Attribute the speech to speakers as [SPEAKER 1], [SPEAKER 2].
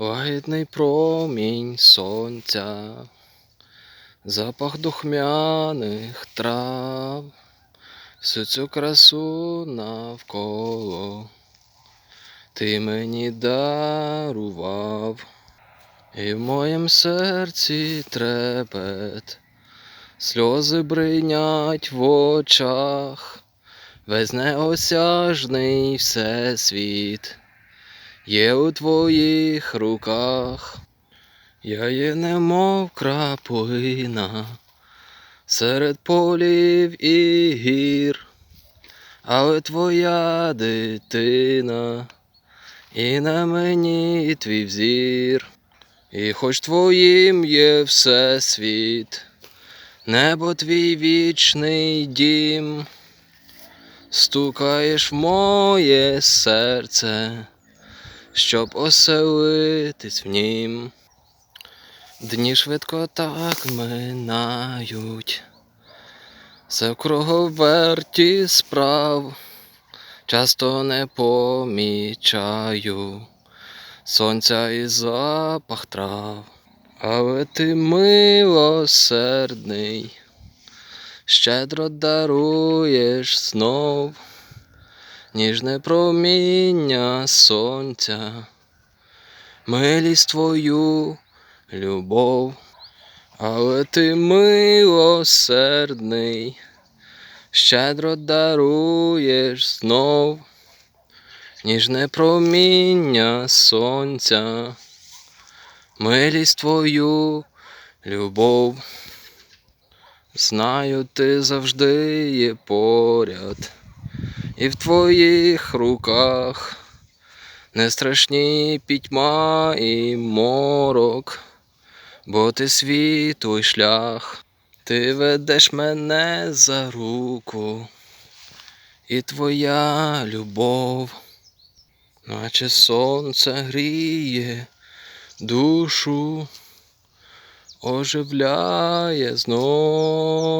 [SPEAKER 1] Лагідний промінь сонця, запах духмяних трав, всю цю красу навколо ти мені дарував, і в моєм серці трепет, сльози бринять в очах, весь неосяжний всесвіт є у твоїх руках. Я є немов краплина серед полів і гір, але твоя дитина, і на мені твій взір. І хоч твоїм є всесвіт, небо твій вічний дім, стукаєш в моє серце щоб оселитись в нім. Дні швидко так минають, все в круговерті справ, часто не помічаю. Сонця і запах трав, але ти милосердний, щедро даруєш знов ніжне проміння сонця, милість твою, любов, але ти милосердний, щедро даруєш знов, ніжне проміння сонця, милість твою, любов. Знаю, ти завжди є поряд і в твоїх руках не страшні пітьма і морок, бо ти світлий шлях, ти ведеш мене за руку, і твоя любов, наче сонце гріє душу, оживляє знов.